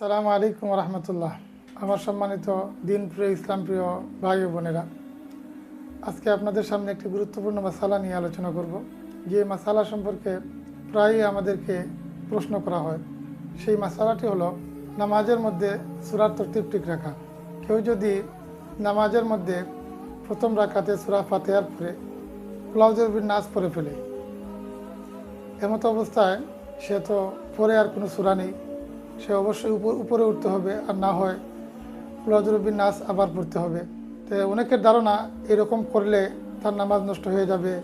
সালামু আলাইকুম রহমতুল্লাহ। আমার সম্মানিত দিন প্রিয় ইসলাম প্রিয় ভাই বোনেরা, আজকে আপনাদের সামনে একটি গুরুত্বপূর্ণ মশালা নিয়ে আলোচনা করব। যে মশালা সম্পর্কে প্রায়ই আমাদেরকে প্রশ্ন করা হয়, সেই মশালাটি হলো নামাজের মধ্যে সুরার তরতিব ঠিক রাখা। কেউ যদি নামাজের মধ্যে প্রথম রাখাতে সুরা ফাতেহার পরে ব্লাউজের নাচ পরে ফেলে, এমত অবস্থায় সে তো পরে আর কোনো সুরা নেই। সে অবশ্যই উপর উঠতে হবে আর না হয় কুলাজুরবিন নাচ আবার পড়তে হবে। তো অনেকের ধারণা এরকম করলে তার নামাজ নষ্ট হয়ে যাবে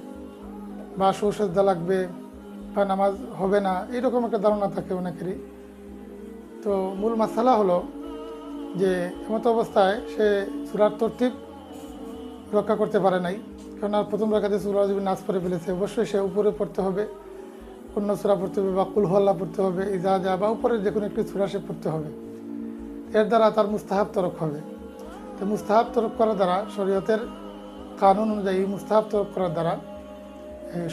বা সুসজ্জা লাগবে বা নামাজ হবে না, এরকম একটা ধারণা থাকে অনেকেরই। তো মূল মাসালা হলো যে এমতো অবস্থায় সে সুরার তরতিব রক্ষা করতে পারে নাই। আর প্রথম রাখাতে সুরাজবিন নাচ পরে ফেলেছে, অবশ্যই সে উপরে পড়তে হবে। অন্য সুরা পড়তে হবে বা কুলহল্লা পড়তে হবে ইজা যা বা উপরে যে কোনো একটি সুরা সে পড়তে হবে। এর দ্বারা তার মুস্তাহাব তরক হবে। তো মুস্তাহাব তরক করার দ্বারা শরীয়তের কানুন অনুযায়ী মুস্তাহাব তরক করার দ্বারা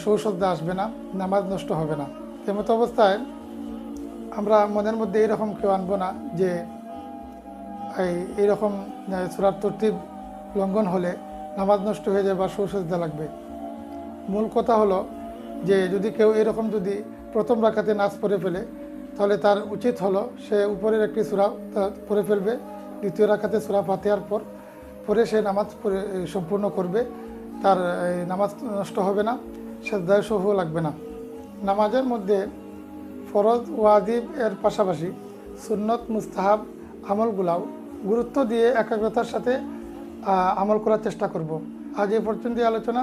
সৌসজ্জা আসবে না, নামাজ নষ্ট হবে না। এমতো অবস্থায় আমরা মনের মধ্যে এরকম কেউ আনব না যে, এই, এইরকম সুরার তরতিব লঙ্ঘন হলে নামাজ নষ্ট হয়ে যায় বা সৌসজ্জা লাগবে। মূল কথা হলো যে যদি কেউ এরকম যদি প্রথম রাখাতে নাচ পরে ফেলে, তাহলে তার উচিত হলো সে উপরের একটি সুরা পরে ফেলবে। দ্বিতীয় রাখাতে সুরা ফাতেহার পর, পরে সে নামাজ সম্পূর্ণ করবে। তার নামাজ নষ্ট হবে না সেদায় সহ লাগবে না। নামাজের মধ্যে ফরজ, ওয়াজিব এর পাশাপাশি সুন্নত, মুস্তাহাব, আমলগুলাও গুরুত্ব দিয়ে একাগ্রতার সাথে আমল করার চেষ্টা করব। আজ এ পর্যন্ত আলোচনা।